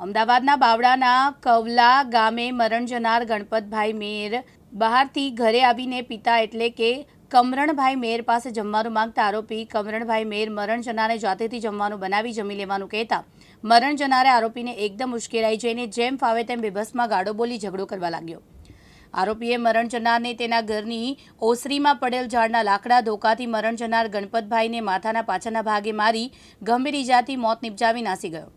અમદાવાદના બાવળાના કવલા ગામે મરણ જનાર ગણપતભાઈ મેર બહારથી ઘરે આવીને પિતા એટલે કે કમરણભાઈ મેર પાસે જમવાનું માંગતા આરોપી કમરણભાઈ મેર મરણ જનારે જાતેથી જમવાનું બનાવી જમી લેવાનું કહેતા મરણ જનારે આરોપીને એકદમ ઉશ્કેરાઈ જઈને જેમ ફાવે તેમ બેબસમાં ગાળો બોલી ઝઘડો કરવા લાગ્યો. આરોપીએ મરણ જનારને તેના ઘરની ઓસરીમાં પડેલ ઝાડના લાકડા ધોકાથી મરણ જનાર ગણપતભાઈને માથાના પાછળના ભાગે મારી ગંભીર ઇજાથી મોત નિપજાવી નાસી ગયો.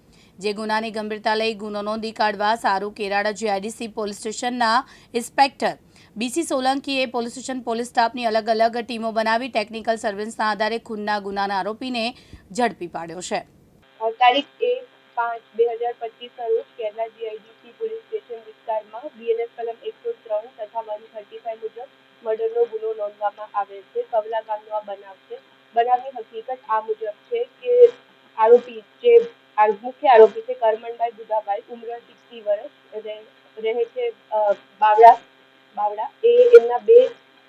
જે ગુનાની ગંભીરતા લઈ ગુનો નોંધી કાઢવા સારું કેરાડા જીઆઈડીસી પોલીસ સ્ટેશનના ઇન્સ્પેક્ટર. બીસી સોલંકીએ પોલીસ સ્ટેશન પોલીસ સ્ટાફની અલગ અલગ ટીમો બનાવી ટેકનિકલ સર્વેલન્સના આધારે ખૂનના ગુનાના આરોપીને ઝડપી પાડ્યો છે. પાંચ બે હજાર પચીસના રોજ કેરલા જીઆઈડીસી પોલીસ સ્ટેશન વિસ્તારમાં બીએનએસ કલમ એકસો ત્રણ તથા વન થર્ટી ફાઇવ મુજબ મર્ડરનો ગુનો નોંધવામાં આવેલ છે. કવલા ગામનો આ બનાવ છે. બનાવની હકીકત આ મુજબ છે કે આરોપી જે મુખ્ય આરોપી છે કરમણભાઈ બુધાભાઈ ઉંમર સિક્સટી વર્ષ રહે છે બાવડા બાવળા એ એમના બે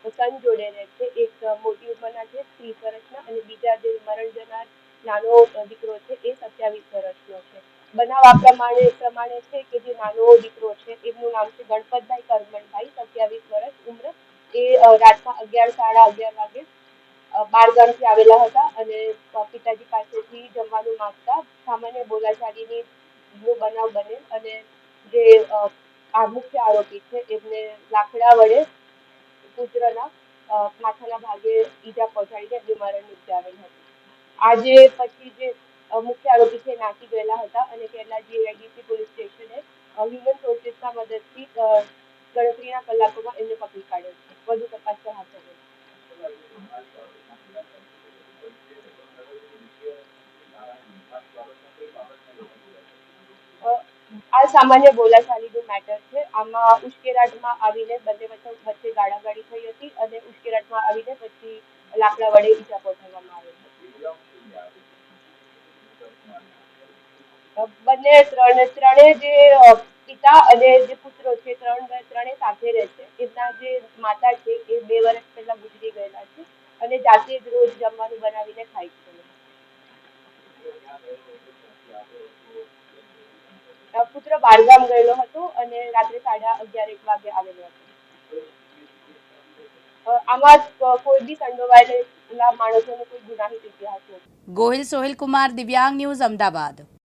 સન જોડે રહે છે. એક મોટી ઉંમરના છે, ત્રીસ વર્ષના, અને બીજા જે મરણ જનાર નાનો દીકરો છે, એ સત્યાવીસ વર્ષનો છે. બનાવ આ પ્રમાણે પ્રમાણે છે કે જે નાનો દીકરો છે, એમનું નામ છે ગણપતભાઈ કરમણભાઈ સત્યાવીસ વર્ષ ઉંમર. એ રાતના અગિયાર, સાડા અગિયાર વાગે અ, બારગામથી આવેલા હતા અને પિતાજી પાસેથી જમવાનું માંગતા. સામાન્ય બોલાચાલીની બનાવ બને અને જે આ મુખ્ય આરોપી છે એમને લાકડા વડે પુત્રના માથાના ભાગે ઈજા પહોંચાડીને એમનું મરણ નિપજાવેલ હતી. આજે પછી જે મુખ્ય આરોપી છે નાસી ગયેલા હતા અને કેરલા જીઆઈડીસી પોલીસ સ્ટેશને હ્યુમન સોર્સિસના મદદથી ગણતરીના કલાકોમાં એમને પકડી કાઢ્યો છે. વધુ તપાસ હાથ ધરી આ સામાન્ય બોલાચાલીનું મેટર છે, આમાં ઉશ્કેરાટમાં આવીને બંને વચ્ચે ગાળાગાળી થઈ હતી અને ઉશ્કેરાટમાં આવીને પછી લાકડા વડે ઈજા પહોંચાડવામાં આવી બંને ત્રણે ત્રણે જે પિતા અને જે પુત્રો છે, ત્રણ, ત્રણે સાથે રહે છે. એમના જે માતા છે, એ બે વર્ષ પહેલા ગુજરી ગયેલા છે. અને જાતે જ રોજ જમવાનું બનાવીને ખાય છે પુત્ર બારગામ ગયેલો હતો અને રાત્રે સાડા અગિયાર, એક વાગે આવેલો હતો. આમાં કોઈ બી સંડોવાયેલા માણસોનો કોઈ ગુનાહિત ઇતિહાસ નથી. ગોહિલ સોહિલ કુમાર દિવ્યાંગ ન્યૂઝ અમદાવાદ.